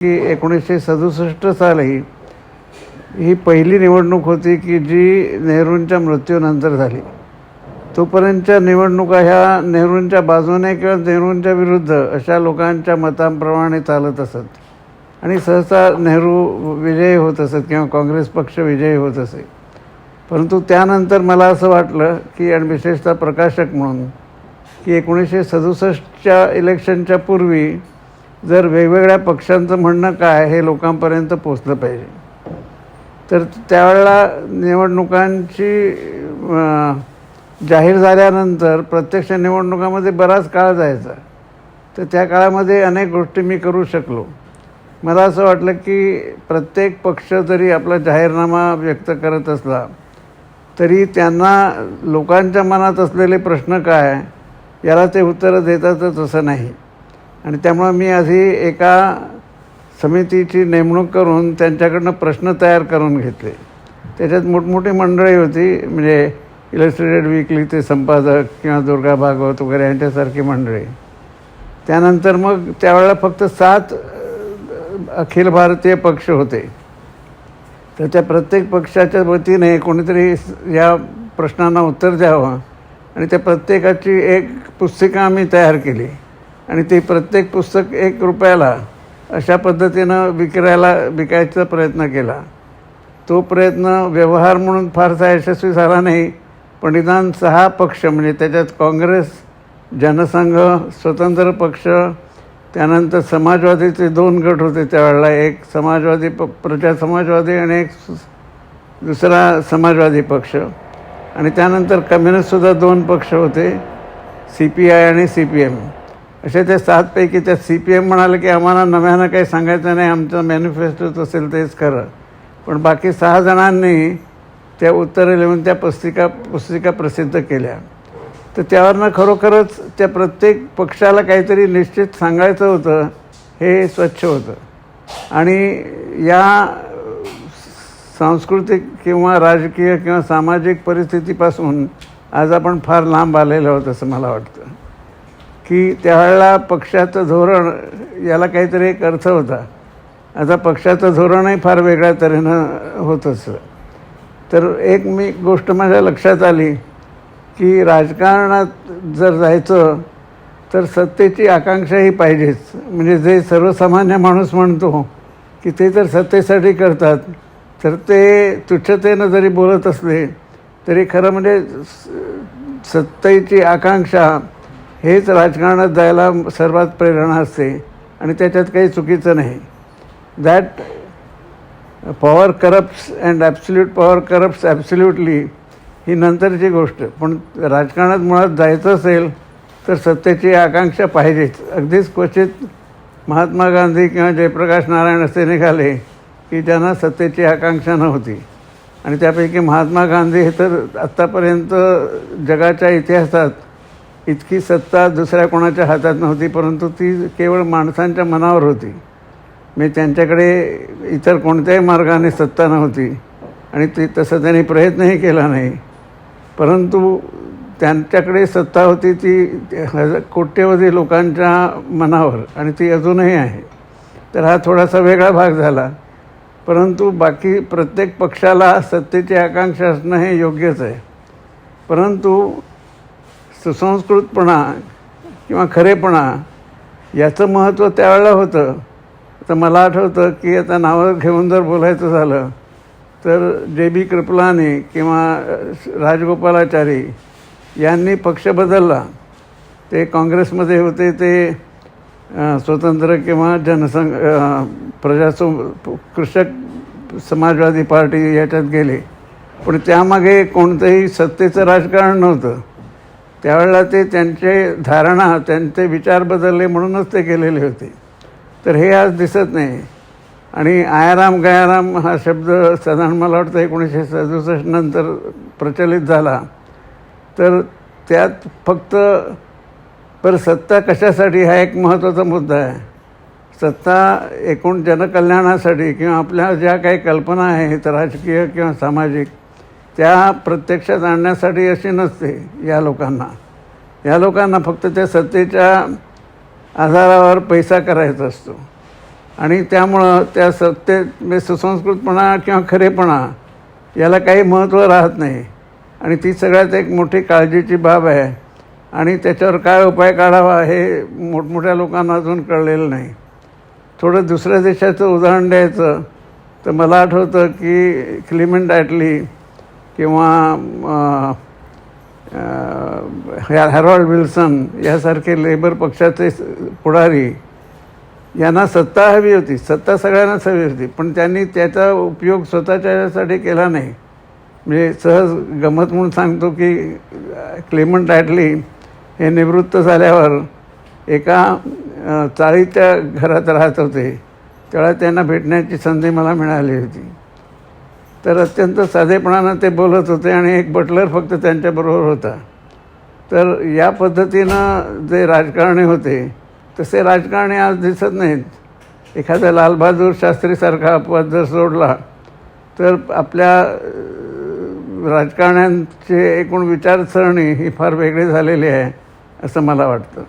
की एकोणीसशे सदुसष्ट साली ही पहिली निवडणूक होती की जी नेहरूंच्या मृत्यूनंतर झाली. तोपर्यंतच्या निवडणुका ह्या नेहरूंच्या बाजूने किंवा नेहरूंच्या विरुद्ध अशा लोकांच्या मतांप्रमाणे चालत असत. आणि सहसा नेहरू विजयी होत असत किंवा काँग्रेस पक्ष विजयी होत असे. परंतु त्यानंतर मला असं वाटलं की आणि विशेषतः प्रकाशक म्हणून की एकोणीसशे सदुसष्टच्या इलेक्शनच्या पूर्वी जर वेगवेगळ्या पक्षांचं म्हणणं काय हे लोकांपर्यंत पोचलं पाहिजे. तर त्यावेळेला निवडणुकांची जाहीर झाल्यानंतर प्रत्यक्ष निवडणुकामध्ये बराच काळ जायचा. तर त्या काळामध्ये अनेक गोष्टी मी करू शकलो. मला असं वाटलं की प्रत्येक पक्ष जरी आपला जाहीरनामा व्यक्त करत असला तरी त्यांना लोकांच्या मनात असलेले प्रश्न काय याला ते उत्तरं देतातच असं नाही. आणि त्यामुळं मी आधी एका समितीची नेमणूक करून त्यांच्याकडनं प्रश्न तयार करून घेतले. त्याच्यात मोठमोठी मंडळी होती म्हणजे इलस्ट्रेटेड वीकलीचे संपादक किंवा दुर्गा भागवत वगैरे यांच्यासारखी मंडळी. त्यानंतर मग त्यावेळेला फक्त सात अखिल भारतीय पक्ष होते. तर त्या प्रत्येक पक्षाच्या वतीने कोणीतरी या प्रश्नांना उत्तर द्यावं आणि त्या प्रत्येकाची एक पुस्तिका आम्ही तयार केली. आणि ते प्रत्येक पुस्तक एक रुपयाला अशा पद्धतीनं विक्रायला विकायचा प्रयत्न केला. तो प्रयत्न व्यवहार म्हणून फारसा यशस्वी झाला नाही. पण निदान सहा पक्ष म्हणजे त्याच्यात काँग्रेस जनसंघ स्वतंत्र पक्ष त्यानंतर समाजवादीचे दोन गट होते त्यावेळेला एक समाजवादी प प्रजा समाजवादी आणि एक दुसरा समाजवादी पक्ष. आणि त्यानंतर कम्युनिस्टसुद्धा दोन पक्ष होते सी पी आय आणि सी पी एम. असे ते सातपैकी त्या सी पी एम म्हणाले की आम्हाला नव्यानं काही सांगायचं नाही आमचं मॅनिफेस्टोच असेल तेच खरं. पण बाकी सहा जणांनी त्या उत्तरे लिहून त्या पुस्तिका पुस्तिका प्रसिद्ध केल्या. तर त्यावरनं खरोखरच त्या प्रत्येक पक्षाला काहीतरी निश्चित सांगायचं होतं हे स्वच्छ होतं. आणि या सांस्कृतिक किंवा राजकीय किंवा सामाजिक परिस्थितीपासून आज आपण फार लांब आलेलो आहोत असं मला वाटतं. की त्यावेळेला पक्षाचं धोरण याला काहीतरी एक अर्थ होता. आता पक्षाचं धोरणही फार वेगळ्या तऱ्हेनं होत असं तर एक मी गोष्ट माझ्या लक्षात आली की राजकारणात जर जायचं तर सत्तेची आकांक्षाही पाहिजेच. म्हणजे जे सर्वसामान्य माणूस म्हणतो की ते तर सत्तेसाठी करतात तर ते तुच्छतेनं जरी बोलत असले तरी खरं म्हणजे स- सत्तेची आकांक्षा हेच राजकारणात जायला सर्वात प्रेरणा असते आणि त्याच्यात काही चुकीचं नाही. That power corrupts and absolute power corrupts absolutely ही नंतरची गोष्ट. पण राजकारणात मुळात जायचं असेल तर सत्तेची आकांक्षा पाहिजेच. अगदीच क्वचित महात्मा गांधी किंवा जयप्रकाश नारायण असे निघाले की ज्यांना सत्तेची आकांक्षा नव्हती. आणि त्यापैकी महात्मा गांधी हे तर आत्तापर्यंत जगाच्या इतिहासात इतकी सत्ता दुसऱ्या कोणाच्या हातात नव्हती परंतु ती केवळ माणसांच्या मनावर होती. मी त्यांच्याकडे इतर कोणत्याही मार्गाने सत्ता नव्हती आणि ते तसं त्यांनी प्रयत्नही केला नाही. परंतु त्यांच्याकडे सत्ता होती ती हज कोट्यवधी लोकांच्या मनावर आणि ती अजूनही आहे. तर हा थोडासा वेगळा भाग झाला. परंतु बाकी प्रत्येक पक्षाला सत्तेची आकांक्षा असणं हे योग्यच आहे. परंतु सुसंस्कृतपणा किंवा खरेपणा याचं महत्त्व त्यावेळेला होतं. तर मला आठवतं की आता नावं घेऊन जर बोलायचं झालं तर जे बी कृपलाने किंवा राजगोपालाचारी यांनी पक्ष बदलला. ते काँग्रेसमध्ये होते ते स्वतंत्र किंवा जनसंघ प्रजासो कृषक समाजवादी पार्टी याच्यात गेले. पण त्यामागे कोणतंही सत्तेचं राजकारण नव्हतं. त्यावेळेला ते त्यांचे धारणा त्यांचे विचार बदलले म्हणूनच ते केलेले होते. तर हे आज दिसत नाही. आणि आयाराम गयाराम हा शब्द साधारण मला वाटतं एकोणीसशे सदुसष्ट नंतर प्रचलित झाला. तर त्यात फक्त पर सत्ता कशासाठी हा एक महत्त्वाचा मुद्दा आहे. सत्ता एकूण जनकल्याणासाठी किंवा आपल्या ज्या काही कल्पना आहेत राजकीय किंवा सामाजिक त्या प्रत्यक्षात आणण्यासाठी अशी नसते या लोकांना. या लोकांना फक्त त्या सत्तेच्या आधारावर पैसा करायचा असतो. आणि त्यामुळं त्या सत्तेत म्हणजे सुसंस्कृतपणा किंवा खरेपणा याला काही महत्त्व राहत नाही. आणि ती सगळ्यात एक मोठी काळजीची बाब आहे. आणि त्याच्यावर काय उपाय काढावा हे मोठमोठ्या लोकांना अजून कळलेलं नाही. थोडं दुसऱ्या देशाचं उदाहरण द्यायचं तर मला आठवतं की क्लिमेंट ॲटली किंवा अं, हॅरॉल्ड विल्सन यासारखे लेबर पक्षाचे पुढारी यांना सत्ता हवी होती. सत्ता सगळ्यांनाच हवी होती. पण त्यांनी त्याचा उपयोग स्वतःच्या यासाठी केला नाही. म्हणजे सहज गमत म्हणून सांगतो की क्लेमंट ॲटली हे निवृत्त झाल्यावर एका चाळीच्या घरात राहत होते. तेव्हा त्यांना भेटण्याची संधी मला मिळाली होती. तर अत्यंत साधेपणानं ते बोलत होते आणि एक बटलर फक्त त्यांच्याबरोबर होता. तर या पद्धतीनं जे राजकारणी होते तसे राजकारणी आज दिसत नाहीत. एखादा लालबहादूर शास्त्रीसारखा अपवाद जर सोडला तर आपल्या राजकारण्यांचे राजकारण्यांची एकूण विचारसरणी ही फार वेगळी झालेली आहे असं मला वाटतं.